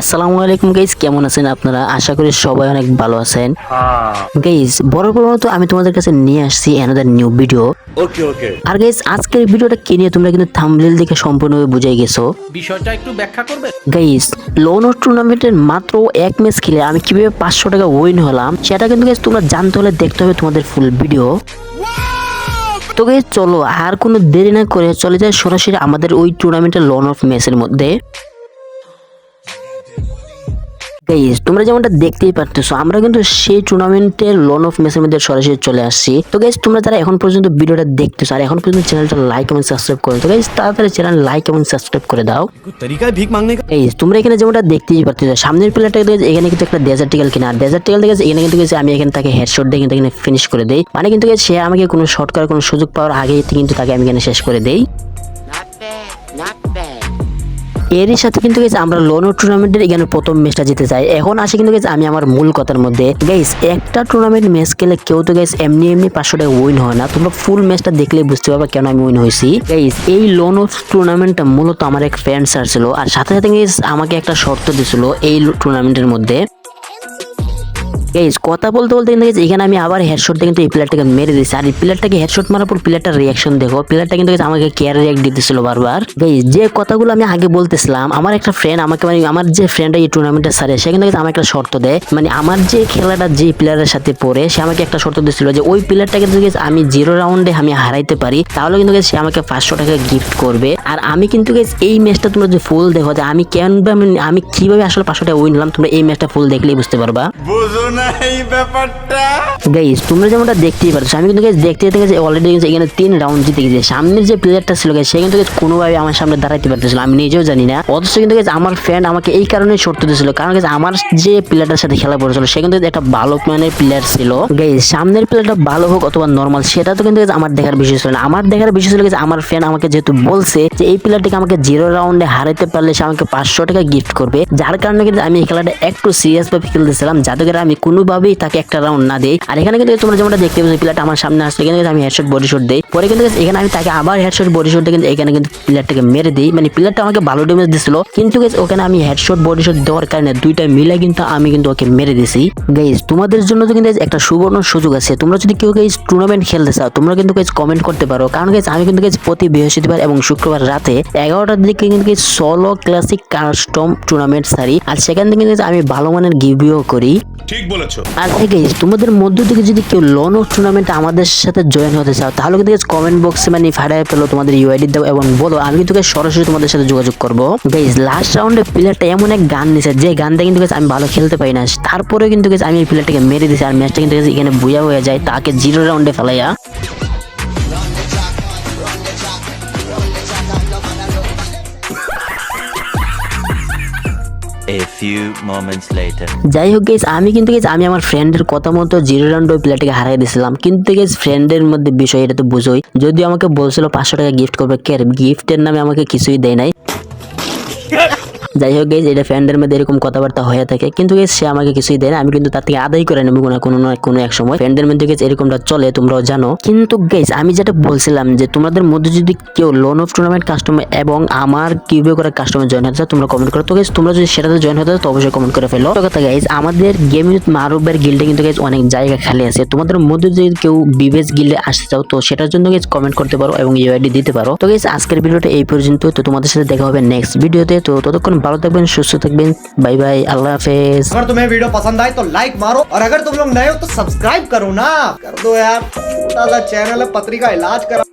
আসসালামু আলাইকুম গাইস কেমন আছেন আপনারা? আশা করি সবাই অনেক ভালো আছেন। গাইস বড় বড় মতো আমি তোমাদের কাছে নিয়ে আসছি another new video okay okay আর গাইস আজকের ভিডিওটা কে নিয়ে তোমরা কিন্তু থাম্বনেল দেখে সম্পূর্ণভাবে বুঝাই গেছো। বিষয়টা একটু ব্যাখ্যা করবে? গাইস লোন টুর্নামেন্টের মাত্র এক ম্যাচ খেলে আমি কীভাবে পাঁচশো টাকা উইন হলাম সেটা কিন্তু গাইস তোমরা জানতে হলে দেখতে হবে তোমাদের ফুল ভিডিও তো গাইস চলো আর কোনো দেরি না করে চলে যায় সরাসরি আমাদের ওই টুর্নামেন্টের লোন অফ ম্যাচের মধ্যে। গাইস তোমরা যেমনটা দেখতেই পারতেছো আমরা কিন্তু সেই টুর্নামেন্টে লন অফ ম্যাচের মধ্যে সরাসরি চলে আসছি। তো গাইস তোমরা তারা এখন পর্যন্ত ভিডিওটা দেখতেছ আর এখন পর্যন্ত চ্যানেলটা লাইক এবং সাবস্ক্রাইব করো তো গাইস তাড়াতাড়ি চ্যানেল লাইক এবং সাবস্ক্রাইব করে দাও। গাইজ তোমরা এখানে যেমনটা দেখতেই পারতেছো সামনের প্লেয়ারটা কিন্তু এখানে কিন্তু একটা ডেজার্টিকাল কিনা। আর ডেজার্টিকাল দেখে এখানে কিন্তু আমি এখানে তাকে হেডশট দিয়ে কিন্তু এখানে ফিনিশ করে দেই। মানে কিন্তু সে আমাকে কোনো শর্ট করার কোনো সুযোগ পাওয়ার আগে কিন্তু তাকে আমি এখানে শেষ করে দেই। এরই সাথে কিন্তু গেছে আমরা লোনো টুর্নামেন্টের এখানে প্রথম ম্যাচটা জিতে যাই। এখন আসে কিন্তু গেছে আমি আমার মূল কথার মধ্যে। গাইস একটা টুর্নামেন্ট ম্যাচ খেলে কেউ তো গাইস এমনি এমনি পাঁচশো টাকা উইন হয় না। তোমরা ফুল ম্যাচটা দেখলে বুঝতে পারবে কেন আমি উইন হয়েছি। গাইস এই লোনো টুর্নামেন্টটা মূলত আমার এক ফ্রেন্ড স্যার ছিল। আর সাথে সাথে গাইস আমাকে একটা শর্ত দিছিল এই টুর্নামেন্টের মধ্যে। গাইস কথা বলতে বলতে কিন্তু এখানে আমি আবার হেডশট দিয়ে কিন্তু এই প্লেয়ারটাকে মেরে দিয়েছি। আর এই প্লেয়ারটাকে হেডশট মারার পর প্লেয়ারটার রিয়াকশন দেখো। প্লেয়ারটা কিন্তু আমাকে কেয়ার রিয়াক্ট দিতেছিল বারবার। গাইস যে কথাগুলো আমি আগে বলতেছিলাম, আমার একটা ফ্রেন্ড আমাকে মানে আমার যে ফ্রেন্ড এই টুর্নামেন্টে সারে সে কিন্তু আমাকে একটা শর্ত দেয়। মানে আমার যে খেলাটা যে প্লেয়ারের সাথে পড়ে, সে আমাকে একটা শর্ত দিয়েছিল যে ওই প্লেয়ারটাকে যদি আমি জিরো রাউন্ডে আমি হারাইতে পারি, তাহলে কিন্তু সে আমাকে পাঁচশো টাকা গিফট করবে। আর আমি কিন্তু এই ম্যাচটা তোমরা যদি ফুল দেখো, যে আমি কেন আমি কীভাবে আসলে পাঁচশো টাকা উইন হলাম, তোমরা এই ম্যাচটা ফুল দেখলেই বুঝতে পারবা। বুঝো না এই ব্যাপারটা। গাইস তোমরা যেমনটা দেখতেই পারছ আমি কিন্তু গাইস দেখতে দেখতে গেছি অলরেডি এখানে তিন রাউন্ড জিতে গেছি। সামনের যে প্লেয়ারটা ছিল কোনোভাবে আমার সামনে দাঁড়াইতে পারতেছিল আমি নিজেও জানি না। অথচ কিন্তু আমার ফ্রেন্ড আমাকে এই কারণে দিয়েছিল কারণ আমার যে প্লেয়ারটার সাথে খেলা পড়েছিল সে কিন্তু একটা ভালো প্লেয়ার ছিল। গাইস সামনের প্লেয়ারটা ভালো হোক অথবা নর্মাল সেটা তো কিন্তু আমার দেখার বিষয় ছিল না। আমার দেখার বিষয় ছিল guys, আমার ফ্রেন্ড আমাকে যেহেতু বলছে যে এই প্লেয়ারটিকে আমাকে জিরো রাউন্ডে হারাতে পারলে সে আমাকে পাঁচশো টাকা গিফট করবে, যার কারণে কিন্তু আমি এই খেলাটা একটু সিরিয়াস ভাবে খেলতেছিলাম, যাতে করে আমি কোনোভাবেই তাকে একটা রাউন্ড না দেই। আর এখানে কিন্তু তোমরা যেমনটা দেখতে পাচ্ছ প্লেয়ারটা আমার সামনে আসলে, এখানে কিন্তু আমি হেডশট বডি শট দেই। পরে কিন্তু এখানে আমি তাকে আবার হেডশট বডি শট দিয়ে কিন্তু এখানে কিন্তু প্লেয়ারটাকে মেরে দিই। মানে প্লেয়ারটা আমাকে ভালো ড্যামেজ দিছিল। কিন্তু ওখানে আমি হেডশট বডি শট দেওয়ার কারণে দুইটা মিলে কিন্তু আমি কিন্তু ওকে মেরে দিছি। গাইজ তোমাদের জন্য কিন্তু একটা সুবর্ণ সুযোগ আছে। তোমরা যদি কেউ গাইজ টুর্নামেন্ট খেলতে চাও, তোমরা কিন্তু গাইজ কমেন্ট করতে পারো। কারণ গাইজ আমি কিন্তু গাইজ প্রতি বৃহস্পতিবার এবং শুক্রবার রাতে এগারোটার দিকে কিন্তু সোলো ক্লাসিক কাস্টম টুর্নামেন্ট সারি আর সেখান থেকে আমি ভালো মানের গিভিও করি। ঠিক বলেছ আর গাইজ তোমাদের মধ্য থেকে যদি কেউ লন অফ টুর্নামেন্টে আমাদের সাথে জয়েন হতে চাও, তাহলে কিন্তু কমেন্ট বক্সে মানে ফাটায় পেল, তোমাদের ইউআইডি দাও এবং বলো, আমি কিন্তু সরাসরি তোমাদের সাথে যোগাযোগ করব। গাইস লাস্ট রাউন্ডে প্লেয়ারটা এমন এক গান নিছে, যে গানটা কিন্তু আমি ভালো খেলতে পারি না। তারপরে কিন্তু আমি প্লেয়ারটাকে মেরে দিছি, আর ম্যাচটা কিন্তু এখানে বুয়া হয়ে যায়, তাকে জিরো রাউন্ডে ফেলাইয়া। A few moments later. যাই হোক গেস আমি কিন্তু গেস আমি আমার ফ্রেন্ডের কথা মতো জিরো রাউন্ড ওই প্লেয়ারটাকে হারিয়ে দিয়েছিলাম কিন্তু গেস ফ্রেন্ডের মধ্যে বিষয় এটা তো বুঝোই। যদি আমাকে বলছিল পাঁচশো টাকা গিফট করবে, কে গিফটের নামে আমাকে কিছুই দেয় নাই? যাই হোক গেস এটা ফ্রেন্ডের মধ্যে এরকম কথাবার্তা হয়ে থাকে। কিন্তু গেস সে আমাকে কিছুই দেয় না। আমি কিন্তু তার থেকে আদায় করে নেব না, কোনো না, কোনো এক সময়। ফ্রেন্ডের মধ্যে গেস এরকমটা চলে, তোমরাও জানো। কিন্তু গেস আমি যেটা বলছিলাম যে, তোমাদের মধ্যে যদি কেউ লোন অফ টুর্নামেন্ট কাস্টমার এবং আমার কিউবে করা কাস্টমার জয়েন হতে তোমরা কমেন্ট করো। তো গেস তোমরা যদি সেটাতে জয়েন হতে তো অবশ্যই কমেন্ট করে ফেলো। কথা গাইজ আমাদের গেম মারুবের গিল্ডে কিন্তু গাইজ অনেক জায়গা খালি আছে। তোমাদের মধ্যে যদি কেউ বিবেস গিল্ডে আসতে চাও, তো সেটার জন্য গেস কমেন্ট করতে পারো এবং ইউআইডি দিতে পারো। তো গেস আজকের ভিডিওটা এই পর্যন্ত তো তোমাদের সাথে দেখা হবে নেক্সট ভিডিওতে তো ততক্ষণ ভালো থাকবেন সুস্থ থাকবেন বাই বাই আল্লাহ হাফেজ अगर तुम्हें वीडियो पसंद आए तो लाइक मारो और अगर तुम लोग नए हो तो सब्सक्राइब करो ना कर दो यार छोटा सा चैनल है पत्री का इलाज करा